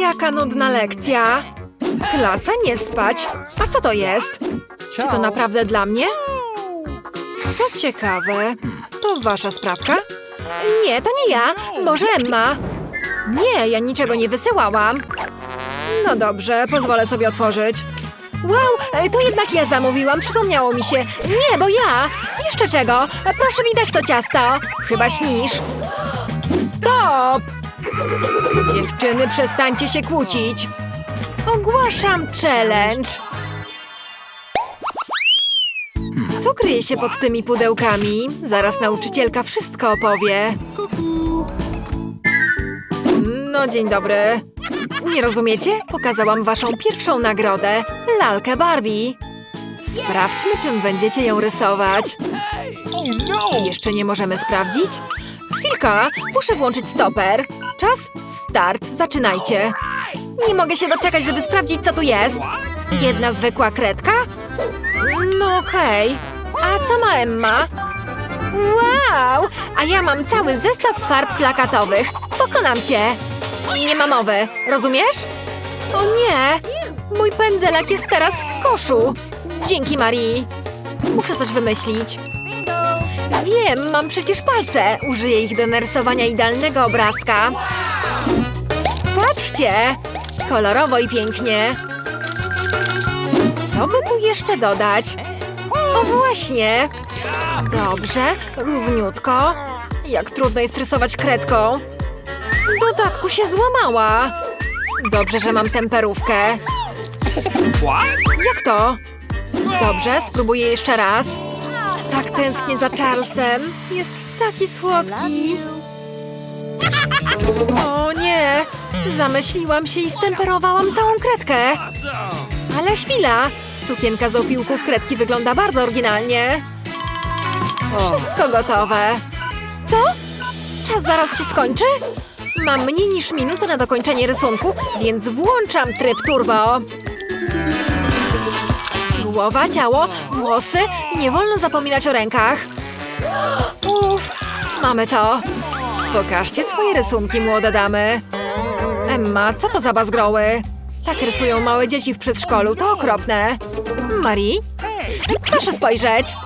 jaka nudna lekcja. Klasa nie spać. A co to jest? Czy to naprawdę dla mnie? To ciekawe. To wasza sprawka? Nie, to nie ja. Może Emma. Nie, ja niczego nie wysyłałam. No dobrze, pozwolę sobie otworzyć. Wow, e, to jednak ja zamówiłam, przypomniało mi się. Nie, bo ja. Jeszcze czego? Proszę mi dać to ciasto. Chyba śnisz. Stop! Dziewczyny, przestańcie się kłócić. Ogłaszam challenge. Co kryje się pod tymi pudełkami? Zaraz nauczycielka wszystko opowie. No, dzień dobry. Nie rozumiecie? Pokazałam waszą pierwszą nagrodę lalkę Barbie. Sprawdźmy, czym będziecie ją rysować. No! Jeszcze nie możemy sprawdzić? Chwilka, muszę włączyć stoper. Czas, start, zaczynajcie. Nie mogę się doczekać, żeby sprawdzić, co tu jest. Jedna zwykła kredka? No okej. A co ma Emma? Wow! A ja mam cały zestaw farb plakatowych. Pokonam cię. Nie ma mowy, rozumiesz? O nie! Mój pędzelek jest teraz w koszu. Dzięki, Marii. Muszę coś wymyślić. Wiem, mam przecież palce. Użyję ich do narysowania idealnego obrazka. Patrzcie! Kolorowo i pięknie. Co by tu jeszcze dodać? O właśnie! Dobrze, równiutko. Jak trudno jest rysować kredką. W dodatku się złamała. Dobrze, że mam temperówkę. Jak to? Dobrze, spróbuję jeszcze raz. Tak tęsknię za Charlesem. Jest taki słodki. O nie! Zamyśliłam się i stemperowałam całą kredkę. Ale chwila! Sukienka z opiłków kredki wygląda bardzo oryginalnie. Wszystko gotowe. Co? Czas zaraz się skończy? Mam mniej niż minutę na dokończenie rysunku, więc włączam tryb turbo. Głowa, ciało, włosy. Nie wolno zapominać o rękach. Uff, mamy to. Pokażcie swoje rysunki, młode damy. Emma, co to za bazgroły? Tak rysują małe dzieci w przedszkolu, to okropne. Marii? Proszę spojrzeć.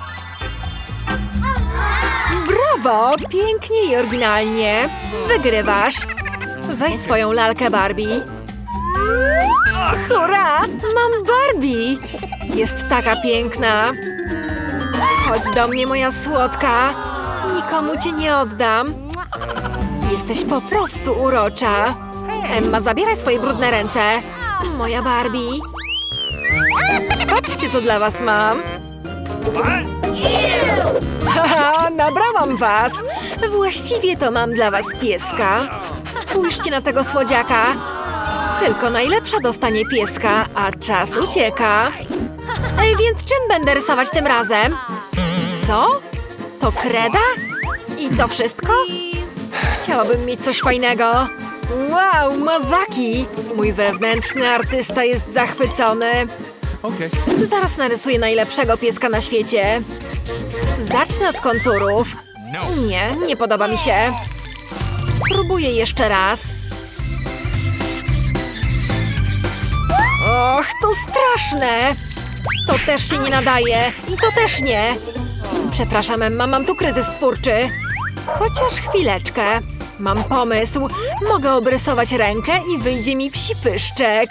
Brawo! Pięknie i oryginalnie. Wygrywasz. Weź swoją lalkę Barbie. Hurra! Mam Barbie! Jest taka piękna. Chodź do mnie, moja słodka. Nikomu cię nie oddam. Jesteś po prostu urocza. Emma, zabieraj swoje brudne ręce. Moja Barbie. Patrzcie, co dla was mam. Haha, nabrałam was. Właściwie to mam dla was pieska. Spójrzcie na tego słodziaka. Tylko najlepsza dostanie pieska, a czas ucieka. Więc czym będę rysować tym razem? Co? To kreda? I to wszystko? Chciałabym mieć coś fajnego. Wow, mazaki! Mój wewnętrzny artysta jest zachwycony. Okay. Zaraz narysuję najlepszego pieska na świecie. Zacznę od konturów. No. Nie, nie podoba mi się. Spróbuję jeszcze raz. Och, to straszne! To też się nie nadaje i to też nie. Przepraszam, Emma, mam tu kryzys twórczy. Chociaż chwileczkę. Mam pomysł. Mogę obrysować rękę i wyjdzie mi psi pyszczek.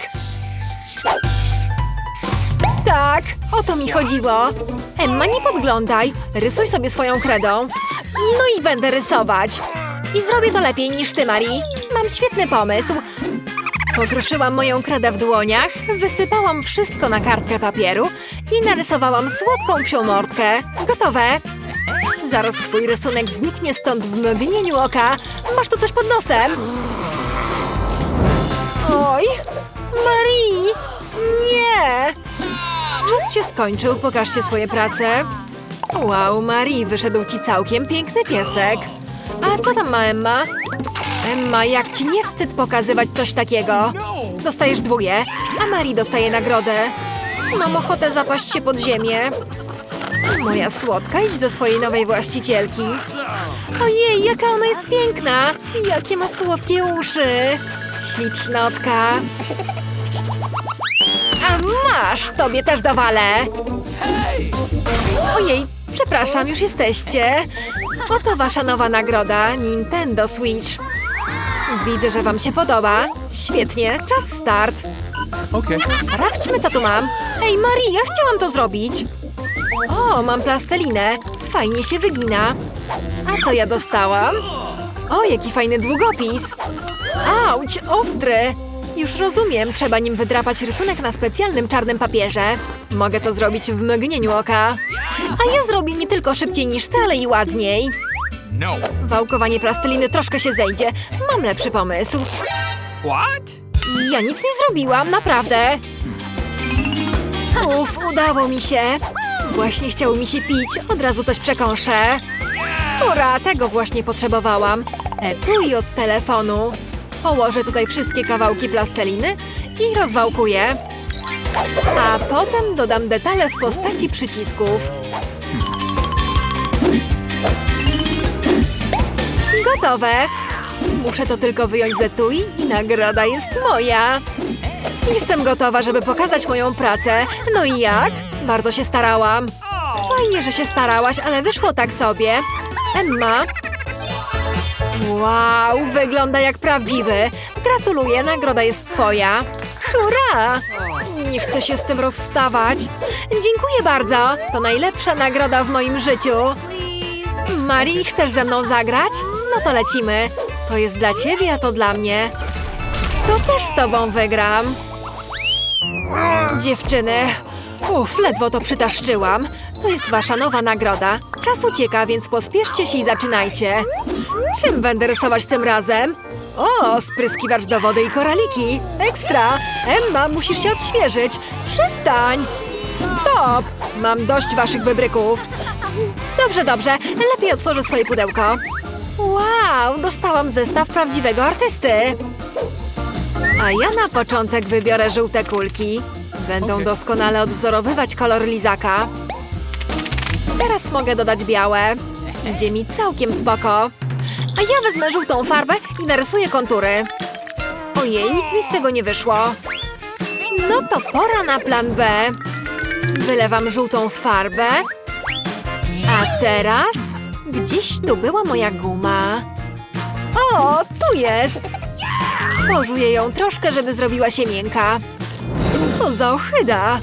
Tak, o to mi chodziło. Emma, nie podglądaj. Rysuj sobie swoją kredą. No i będę rysować. I zrobię to lepiej niż ty, Marii. Mam świetny pomysł. Pokruszyłam moją kredę w dłoniach, wysypałam wszystko na kartkę papieru i narysowałam słodką psią. Gotowe. Zaraz twój rysunek zniknie stąd w mgnieniu oka. Masz tu coś pod nosem. Oj, Marii! Nie! Czas się skończył, pokażcie swoje prace. Wow, Marii, wyszedł ci całkiem piękny piesek. A co tam ma Emma? Emma, jak ci nie wstyd pokazywać coś takiego? Dostajesz dwóje, a Marii dostaje nagrodę. Mam ochotę zapaść się pod ziemię. Moja słodka, idź do swojej nowej właścicielki. Ojej, jaka ona jest piękna! Jakie ma słodkie uszy! Ślicznotka. A masz, tobie też dowalę. Ojej, przepraszam, już jesteście. Oto wasza nowa nagroda, Nintendo Switch. Widzę, że wam się podoba. Świetnie, czas start. Okay. Sprawdźmy, co tu mam. Ej, Maria, chciałam to zrobić. O, mam plastelinę. Fajnie się wygina. A co ja dostałam? O, jaki fajny długopis. Auć, ostry. Już rozumiem, trzeba nim wydrapać rysunek na specjalnym czarnym papierze. Mogę to zrobić w mgnieniu oka. A ja zrobię nie tylko szybciej niż ty, ale i ładniej. No. Wałkowanie plasteliny troszkę się zejdzie. Mam lepszy pomysł. What? Ja nic nie zrobiłam, naprawdę. Uf, udało mi się. Właśnie chciało mi się pić, od razu coś przekąszę. Ura, tego właśnie potrzebowałam. Etui od telefonu. Położę tutaj wszystkie kawałki plasteliny i rozwałkuję. A potem dodam detale w postaci przycisków. Gotowe. Muszę to tylko wyjąć z etui i nagroda jest moja. Jestem gotowa, żeby pokazać moją pracę. No i jak? Bardzo się starałam. Fajnie, że się starałaś, ale wyszło tak sobie. Emma? Wow, wygląda jak prawdziwy. Gratuluję, nagroda jest twoja. Hurra! Nie chcę się z tym rozstawać. Dziękuję bardzo. To najlepsza nagroda w moim życiu. Marii, chcesz ze mną zagrać? No to lecimy. To jest dla ciebie, a to dla mnie. To też z tobą wygram. Dziewczyny, uff, ledwo to przytaszczyłam. To jest wasza nowa nagroda. Czas ucieka, więc pospieszcie się i zaczynajcie. Czym będę rysować tym razem? O, spryskiwacz do wody i koraliki. Ekstra! Emma, musisz się odświeżyć. Przestań! Stop! Mam dość waszych wybryków. Dobrze, dobrze. Lepiej otworzę swoje pudełko. Wow, dostałam zestaw prawdziwego artysty. A ja na początek wybiorę żółte kulki. Będą Okej. doskonale odwzorowywać kolor lizaka. Teraz mogę dodać białe. Idzie mi całkiem spoko. A ja wezmę żółtą farbę i narysuję kontury. Ojej, nic mi z tego nie wyszło. No to pora na plan B. Wylewam żółtą farbę. A teraz? Gdzieś tu była moja guma. O, tu jest! Pożuję ją troszkę, żeby zrobiła się miękka. Co za ochyda!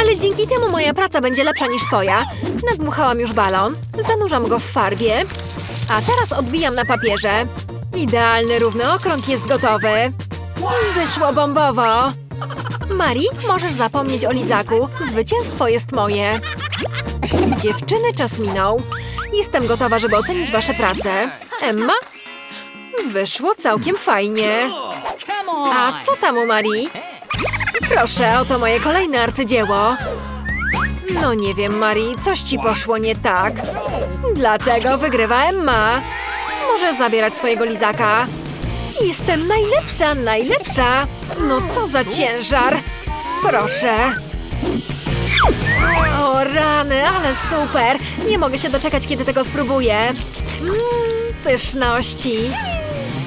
Ale dzięki temu moja praca będzie lepsza niż twoja. Nadmuchałam już balon, zanurzam go w farbie, a teraz odbijam na papierze. Idealny równy okrąg jest gotowy. Wyszło bombowo. Mari, możesz zapomnieć o lizaku. Zwycięstwo jest moje. Dziewczyny, czas minął. Jestem gotowa, żeby ocenić wasze prace. Emma? Wyszło całkiem fajnie. A co tam u Marii? Proszę, oto moje kolejne arcydzieło. No nie wiem, Marii, coś ci poszło nie tak. Dlatego wygrywa Emma. Możesz zabierać swojego lizaka. Jestem najlepsza, najlepsza. No co za ciężar. Proszę. Rany, ale super! Nie mogę się doczekać, kiedy tego spróbuję. Mmm, pyszności.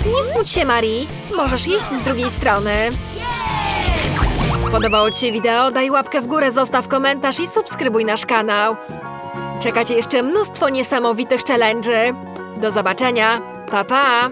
Nie smuć się, Marii. Możesz jeść z drugiej strony. Podobało Ci się wideo? Daj łapkę w górę, zostaw komentarz i subskrybuj nasz kanał. Czekacie jeszcze mnóstwo niesamowitych challenge'y. Do zobaczenia. Pa, pa!